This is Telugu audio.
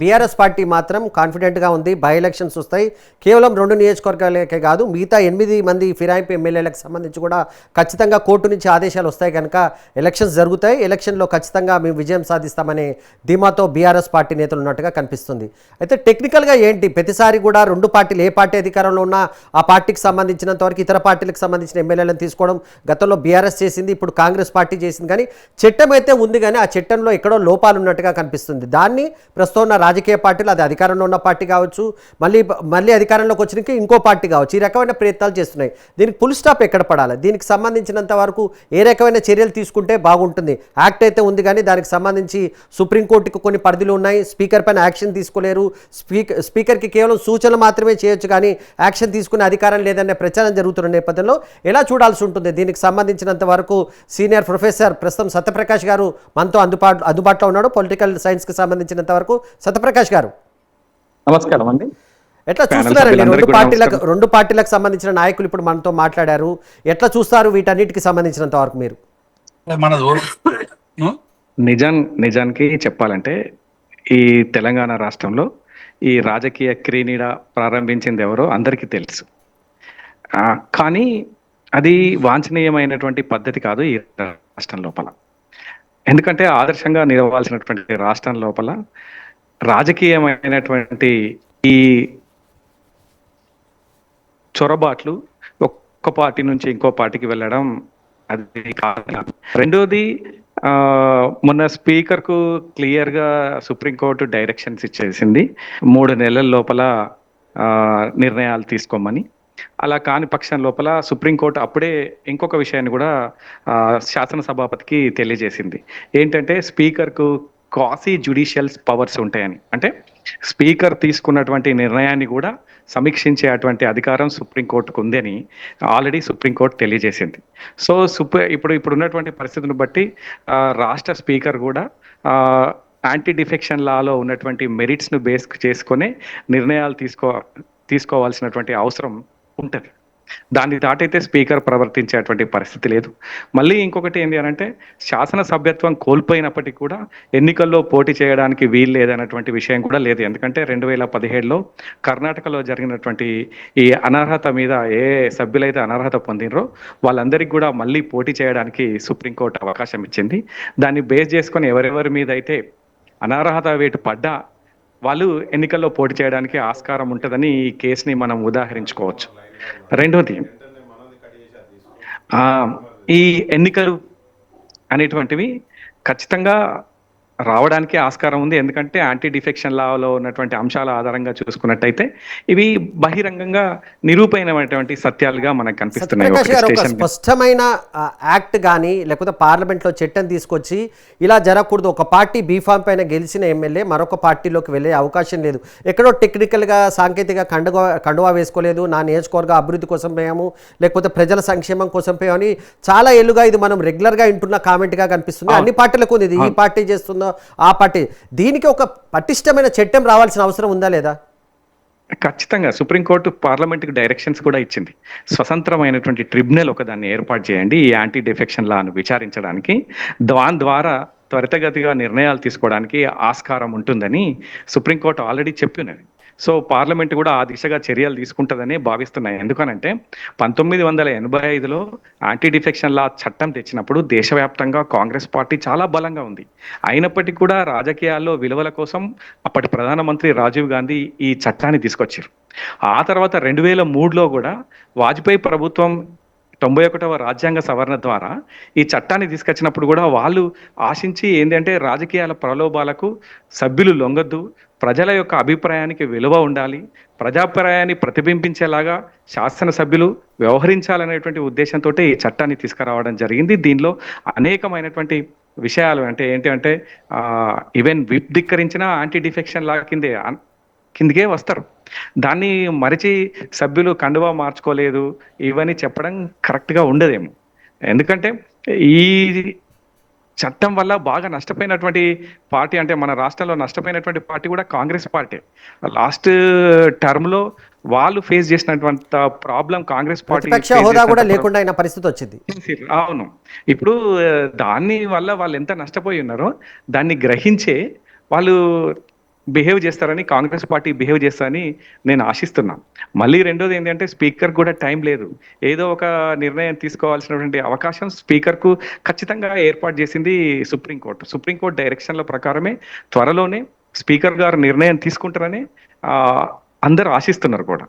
బీఆర్ఎస్ పార్టీ మాత్రం కాన్ఫిడెంట్గా ఉంది. బై ఎలక్షన్స్ వస్తాయి. కేవలం రెండు నియోజకవర్గాలకే కాదు మిగతా ఎనిమిది మంది ఫిరాయింపు ఎమ్మెల్యేలకు సంబంధించి కూడా ఖచ్చితంగా కోర్టు నుంచి ఆదేశాలు వస్తాయి కనుక ఎలక్షన్స్ జరుగుతాయి. ఎలక్షన్లో ఖచ్చితంగా మేము విజయం సాధిస్తామనే ధీమాతో బీఆర్ఎస్ పార్టీ నేతలు ఉన్నట్టుగా కనిపిస్తుంది. అయితే టెక్నికల్గా ఏంటి? ప్రతిసారి కూడా రెండు పార్టీలు ఏ పార్టీ అధికారంలో ఉన్నా ఆ పార్టీకి సంబంధించినంత వరకు ఇతర పార్టీలకు సంబంధించిన ఎమ్మెల్యేలను తీసుకోవడం గతంలో బీఆర్ఎస్ చేసింది ఇప్పుడు కాంగ్రెస్ పార్టీ చేసింది. కానీ చట్టం అయితే ఉంది కానీ ఆ చట్టంలో ఎక్కడో లోపాలు ఉన్నట్టుగా కనిపిస్తుంది. దాన్ని ప్రస్తుతం రాజకీయ పార్టీలు అది అధికారంలో ఉన్న పార్టీ కావచ్చు మళ్ళీ మళ్ళీ అధికారంలోకి వచ్చినాక ఇంకో పార్టీ కావచ్చు ఈ రకమైన ప్రయత్నాలు చేస్తున్నాయి. దీనికి ఫుల్ స్టాప్ ఎక్కడ పడాలి? దీనికి సంబంధించినంత వరకు ఏ రకమైన చర్యలు తీసుకుంటే బాగుంటుంది? యాక్ట్ అయితే ఉంది కానీ దానికి సంబంధించి సుప్రీంకోర్టుకు కొన్ని పరిధులు ఉన్నాయి. స్పీకర్ పైన యాక్షన్ తీసుకోలేరు. స్పీకర్ స్పీకర్కి కేవలం సూచనలు మాత్రమే చేయొచ్చు కానీ యాక్షన్ తీసుకునే అధికారం లేదనే ప్రచారం జరుగుతున్న నేపథ్యంలో ఎలా చూడాల్సి ఉంటుంది? దీనికి సంబంధించినంత వరకు సీనియర్ ప్రొఫెసర్ ప్రస్తుతం సత్యప్రకాష్ గారు మనతో అందుబాటు అందుబాటులో ఉన్నాడు. పొలిటికల్ సైన్స్కి సంబంధించినంత వరకు సత్యప్రకాష్ గారు. నమస్కారం అండి. ఎట్లా చూస్తున్నారండి రెండు పార్టీలకు రెండు పార్టీలకు సంబంధించిన నాయకులు ఇప్పుడు మనతో మాట్లాడారు. ఎట్లా చూస్తారు వీటన్నిటికి సంబంధించినంత వరకు మీరు? మన నిజాన్ నిజానికి చెప్పాలంటే ఈ తెలంగాణ రాష్ట్రంలో ఈ రాజకీయ క్రీనీడ ప్రారంభించింది ఎవరో అందరికీ తెలుసు. కానీ అది వాంఛనీయమైనటువంటి పద్ధతి కాదు ఈ రాష్ట్రం లోపల. ఎందుకంటే ఆదర్శంగా నిలవాల్సినటువంటి రాష్ట్రం లోపల రాజకీయమైనటువంటి ఈ చొరబాట్లు ఒక్క పార్టీ నుంచి ఇంకో పార్టీకి వెళ్ళడం అది కాదు. రెండోది ఆ, మొన్న స్పీకర్కు సుప్రీంకోర్టు డైరెక్షన్స్ ఇచ్చేసింది. మూడు నెలల లోపల ఆ, నిర్ణయాలు తీసుకోమని. అలా కాని పక్షం లోపల సుప్రీంకోర్టు అప్పుడే ఇంకొక విషయాన్ని కూడా ఆ, శాసనసభాపతికి తెలియజేసింది. ఏంటంటే స్పీకర్కు క్వాసీ జుడిషియల్ పవర్స్ ఉంటాయని. అంటే స్పీకర్ తీసుకున్నటువంటి నిర్ణయాన్ని కూడా సమీక్షించే అటువంటి అధికారం సుప్రీంకోర్టుకు ఉందని ఆల్రెడీ సుప్రీంకోర్టు తెలియజేసింది. సో సుప్రీ ఇప్పుడు ఇప్పుడు ఉన్నటువంటి పరిస్థితిని బట్టి రాష్ట్ర స్పీకర్ కూడా యాంటీ డిఫెక్షన్ లాలో ఉన్నటువంటి మెరిట్స్ను బేస్ చేసుకొని నిర్ణయాలు తీసుకో తీసుకోవాల్సినటువంటి అవసరం ఉంటుంది. దాన్ని దాటైతే స్పీకర్ ప్రవర్తించేటువంటి పరిస్థితి లేదు. మళ్ళీ ఇంకొకటి ఏంటి అని అంటే శాసన సభ్యత్వం కోల్పోయినప్పటికీ కూడా ఎన్నికల్లో పోటీ చేయడానికి వీలు లేదన్నటువంటి విషయం కూడా లేదు. ఎందుకంటే రెండు వేల పదిహేడులో కర్ణాటకలో జరిగినటువంటి ఈ అనర్హత మీద ఏ సభ్యులైతే అనర్హత పొందినరో వాళ్ళందరికీ కూడా మళ్ళీ పోటీ చేయడానికి సుప్రీంకోర్టు అవకాశం ఇచ్చింది. దాన్ని బేస్ చేసుకొని ఎవరెవరి మీద అయితే అనర్హత వేటు పడ్డా వాళ్ళు ఎన్నికల్లో పోటీ చేయడానికి ఆస్కారం ఉంటుందని ఈ కేసుని మనం ఉదాహరించుకోవచ్చు. రెండవది ఆ, ఈ ఎన్నికలు అనేటువంటివి ఖచ్చితంగా రావడానికి ఆస్కారం ఉంది. ఎందుకంటే యాంటీ డిఫెక్షన్ లాలో ఉన్నటువంటి అంశాల ఆధారంగా చూసుకున్నట్టయితే ఇవి బహిరంగంగా నిరూపణమైనటువంటి సత్యాలుగా మనకు కనిపిస్తున్నాయి. స్పష్టమైన యాక్ట్ కానీ లేకపోతే పార్లమెంట్లో చట్టం తీసుకొచ్చి ఇలా జరగకూడదు. ఒక పార్టీ బీఫామ్ పైన గెలిచిన ఎమ్మెల్యే మరొక పార్టీలోకి వెళ్ళే అవకాశం లేదు. ఎక్కడో టెక్నికల్గా సాంకేతిక కండువా కండువా వేసుకోలేదు. నా నియోజకవర్గ అభివృద్ధి కోసం పోయాము. లేకపోతే ప్రజల సంక్షేమం కోసం పోయామని చాలా ఏళ్ళుగా ఇది మనం రెగ్యులర్గా వింటున్న కామెంట్గా కనిపిస్తుంది. అన్ని పార్టీలకు ఉంది. ఇది ఈ పార్టీ చేస్తుందో. ఆ పార్టీ దీనికి ఒక పటిష్టమైన చట్టం రావాల్సిన అవసరం ఉందా లేదా? ఖచ్చితంగా. సుప్రీంకోర్టు పార్లమెంట్కి డైరెక్షన్స్ కూడా ఇచ్చింది. స్వతంత్రమైనటువంటి ట్రిబ్యునల్ ఒక దాన్ని ఏర్పాటు చేయండి ఈ యాంటీ డిఫెక్షన్ లాను విచారించడానికి. దాని ద్వారా త్వరితగతిగా నిర్ణయాలు తీసుకోవడానికి ఆస్కారం ఉంటుందని సుప్రీంకోర్టు ఆల్రెడీ చెప్పినది. సో పార్లమెంట్ కూడా ఆ దిశగా చర్యలు తీసుకుంటుందని భావిస్తున్నాయి. ఎందుకనంటే పంతొమ్మిది వందల ఎనభై ఐదులో యాంటీ డిఫెక్షన్ లా చట్టం తెచ్చినప్పుడు దేశవ్యాప్తంగా కాంగ్రెస్ పార్టీ చాలా బలంగా ఉంది. అయినప్పటికీ కూడా రాజకీయాల్లో విలువల కోసం అప్పటి ప్రధానమంత్రి రాజీవ్ గాంధీ ఈ చట్టాన్ని తీసుకొచ్చారు. ఆ తర్వాత రెండు వేల మూడులో కూడా వాజ్పేయి ప్రభుత్వం తొంభై ఒకటవ రాజ్యాంగ సవరణ ద్వారా ఈ చట్టాన్ని తీసుకొచ్చినప్పుడు కూడా వాళ్ళు ఆశించి ఏంటంటే రాజకీయాల ప్రలోభాలకు సభ్యులు లొంగద్దు ప్రజల యొక్క అభిప్రాయానికి విలువ ఉండాలి ప్రజాభిప్రాయాన్ని ప్రతిబింబించేలాగా శాసనసభ్యులు వ్యవహరించాలనేటువంటి ఉద్దేశంతో ఈ చట్టాన్ని తీసుకురావడం జరిగింది. దీనిలో అనేకమైనటువంటి విషయాలు అంటే ఏంటి అంటే ఈవెన్ విప్ ధిక్కరించిన యాంటీ డిఫెక్షన్ లా కిందే కిందకే వస్తారు. దాన్ని మరిచి సభ్యులు కండువా మార్చుకోలేదు. ఇవన్నీ చెప్పడం కరెక్ట్గా ఉండదేమో. ఎందుకంటే ఈ చట్టం వల్ల బాగా నష్టపోయినటువంటి పార్టీ అంటే మన రాష్ట్రంలో నష్టపోయినటువంటి పార్టీ కూడా కాంగ్రెస్ పార్టీ. లాస్ట్ టర్మ్లో వాళ్ళు ఫేస్ చేసినటువంటి ప్రాబ్లం కాంగ్రెస్ పార్టీ హోదా కూడా లేకుండా అయిన పరిస్థితి వచ్చింది. అవును. ఇప్పుడు దాని వల్ల వాళ్ళు ఎంత నష్టపోయి ఉన్నారో దాన్ని గ్రహించే వాళ్ళు బిహేవ్ చేస్తారని కాంగ్రెస్ పార్టీ బిహేవ్ చేస్తారని నేను ఆశిస్తున్నాను. మళ్ళీ రెండోది ఏంటంటే స్పీకర్ కూడా టైం లేదు. ఏదో ఒక నిర్ణయం తీసుకోవాల్సినటువంటి అవకాశం స్పీకర్కు ఖచ్చితంగా ఏర్పాటు చేసింది సుప్రీంకోర్టు. సుప్రీంకోర్టు డైరెక్షన్ల ప్రకారమే త్వరలోనే స్పీకర్ గారు నిర్ణయం తీసుకుంటారని అందరూ ఆశిస్తున్నారు కూడా.